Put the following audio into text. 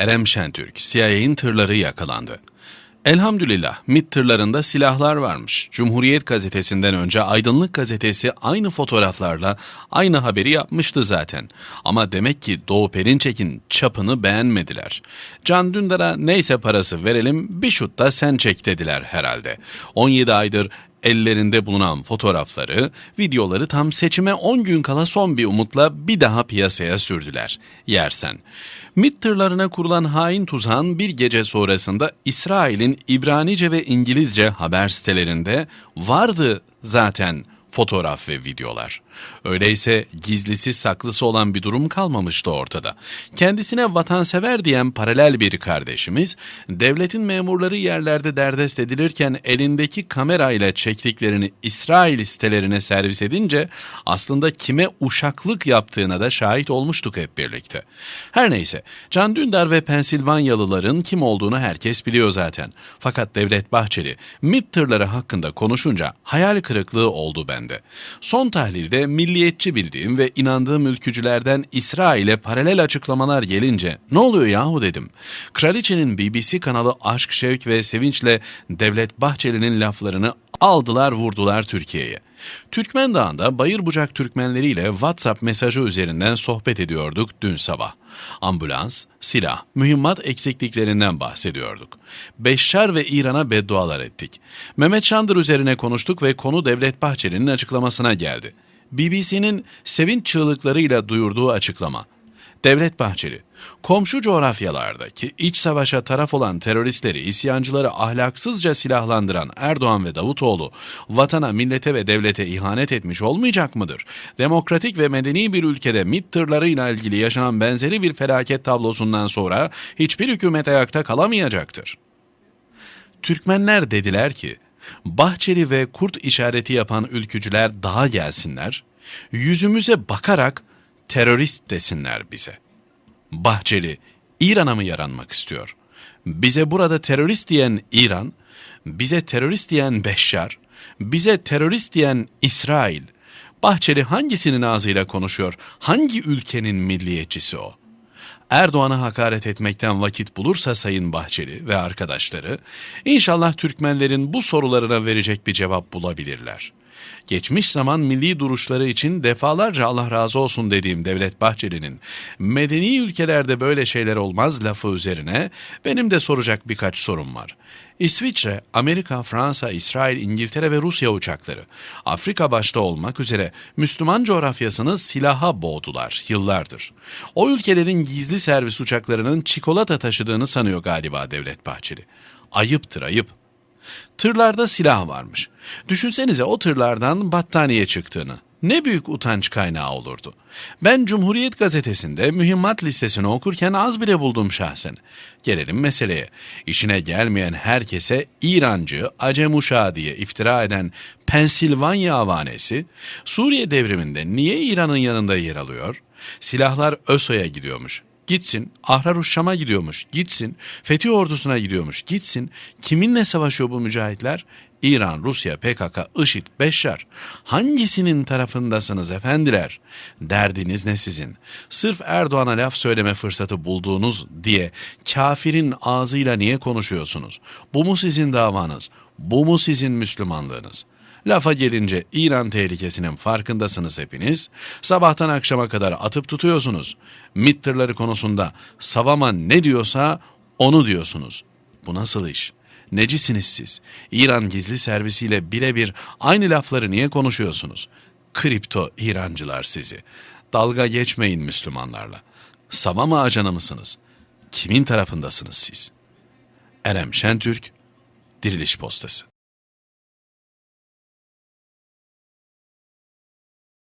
Erem Şentürk, CIA'in tırları yakalandı. Elhamdülillah MİT tırlarında silahlar varmış. Cumhuriyet gazetesinden önce Aydınlık gazetesi aynı fotoğraflarla aynı haberi yapmıştı zaten. Ama demek ki Doğu Perinçek'in çapını beğenmediler. Can Dündar'a neyse parası verelim bir şut da sen çek dediler herhalde. 17 aydır ellerinde bulunan fotoğrafları, videoları tam seçime 10 gün kala son bir umutla bir daha piyasaya sürdüler. Yersen. MİT tırlarına kurulan hain tuzağın bir gece sonrasında İsrail'in İbranice ve İngilizce haber sitelerinde vardı zaten fotoğraf ve videolar. Öyleyse gizlisi saklısı olan bir durum kalmamıştı ortada. Kendisine vatansever diyen paralel bir kardeşimiz, devletin memurları yerlerde derdest edilirken elindeki kamerayla çektiklerini İsrail sitelerine servis edince aslında kime uşaklık yaptığına da şahit olmuştuk hep birlikte. Her neyse, Can Dündar ve Pensilvanyalıların kim olduğunu herkes biliyor zaten. Fakat Devlet Bahçeli, MİT tırları hakkında konuşunca hayal kırıklığı oldu bende. Son tahlilde milliyetçi bildiğim ve inandığım ülkücülerden İsrail'e paralel açıklamalar gelince ne oluyor yahu dedim. Kraliçenin BBC kanalı Aşk, Şevk ve Sevinç'le Devlet Bahçeli'nin laflarını aldılar vurdular Türkiye'ye. Türkmen Dağı'nda Bayır Bucak Türkmenleriyle WhatsApp mesajı üzerinden sohbet ediyorduk dün sabah. Ambulans, silah, mühimmat eksikliklerinden bahsediyorduk. Beşşar ve İran'a beddualar ettik. Mehmet Şandır üzerine konuştuk ve konu Devlet Bahçeli'nin açıklamasına geldi. BBC'nin sevinç çığlıklarıyla duyurduğu açıklama. Devlet Bahçeli, komşu coğrafyalardaki iç savaşa taraf olan teröristleri, isyancıları ahlaksızca silahlandıran Erdoğan ve Davutoğlu, vatana, millete ve devlete ihanet etmiş olmayacak mıdır? Demokratik ve medeni bir ülkede MİT tırlarıyla ilgili yaşanan benzeri bir felaket tablosundan sonra hiçbir hükümet ayakta kalamayacaktır. Türkmenler dediler ki, Bahçeli ve kurt işareti yapan ülkücüler daha gelsinler, yüzümüze bakarak terörist desinler bize. Bahçeli İran'a mı yaranmak istiyor? Bize burada terörist diyen İran, bize terörist diyen Beşşar, bize terörist diyen İsrail. Bahçeli hangisinin ağzıyla konuşuyor? Hangi ülkenin milliyetçisi o? Erdoğan'a hakaret etmekten vakit bulursa Sayın Bahçeli ve arkadaşları, inşallah Türkmenlerin bu sorularına verecek bir cevap bulabilirler. Geçmiş zaman milli duruşları için defalarca Allah razı olsun dediğim Devlet Bahçeli'nin medeni ülkelerde böyle şeyler olmaz lafı üzerine benim de soracak birkaç sorum var. İsviçre, Amerika, Fransa, İsrail, İngiltere ve Rusya uçakları Afrika başta olmak üzere Müslüman coğrafyasını silaha boğdular yıllardır. O ülkelerin gizli servis uçaklarının çikolata taşıdığını sanıyor galiba Devlet Bahçeli. Ayıptır ayıp. Tırlarda silah varmış. Düşünsenize o tırlardan battaniye çıktığını. Ne büyük utanç kaynağı olurdu. Ben Cumhuriyet gazetesinde mühimmat listesini okurken az bile buldum şahsen. Gelelim meseleye. İşine gelmeyen herkese İrancı, Acem uşağı diye iftira eden Pensilvanya avanesi, Suriye devriminde niye İran'ın yanında yer alıyor? Silahlar ÖSO'ya gidiyormuş. Gitsin. Ahrar Şam'a gidiyormuş. Gitsin. Fethi ordusuna gidiyormuş. Gitsin. Kiminle savaşıyor bu mücahitler? İran, Rusya, PKK, IŞİD, Beşşar. Hangisinin tarafındasınız efendiler? Derdiniz ne sizin? Sırf Erdoğan'a laf söyleme fırsatı bulduğunuz diye kafirin ağzıyla niye konuşuyorsunuz? Bu mu sizin davanız? Bu mu sizin Müslümanlığınız?'' Lafa gelince İran tehlikesinin farkındasınız hepiniz. Sabahtan akşama kadar atıp tutuyorsunuz. MİT konusunda Savaman ne diyorsa onu diyorsunuz. Bu nasıl iş? Necisiniz siz? İran gizli servisiyle birebir aynı lafları niye konuşuyorsunuz? Kripto İrancılar sizi. Dalga geçmeyin Müslümanlarla. Savama ajanı mısınız? Kimin tarafındasınız siz? Erem Şentürk, Diriliş Postası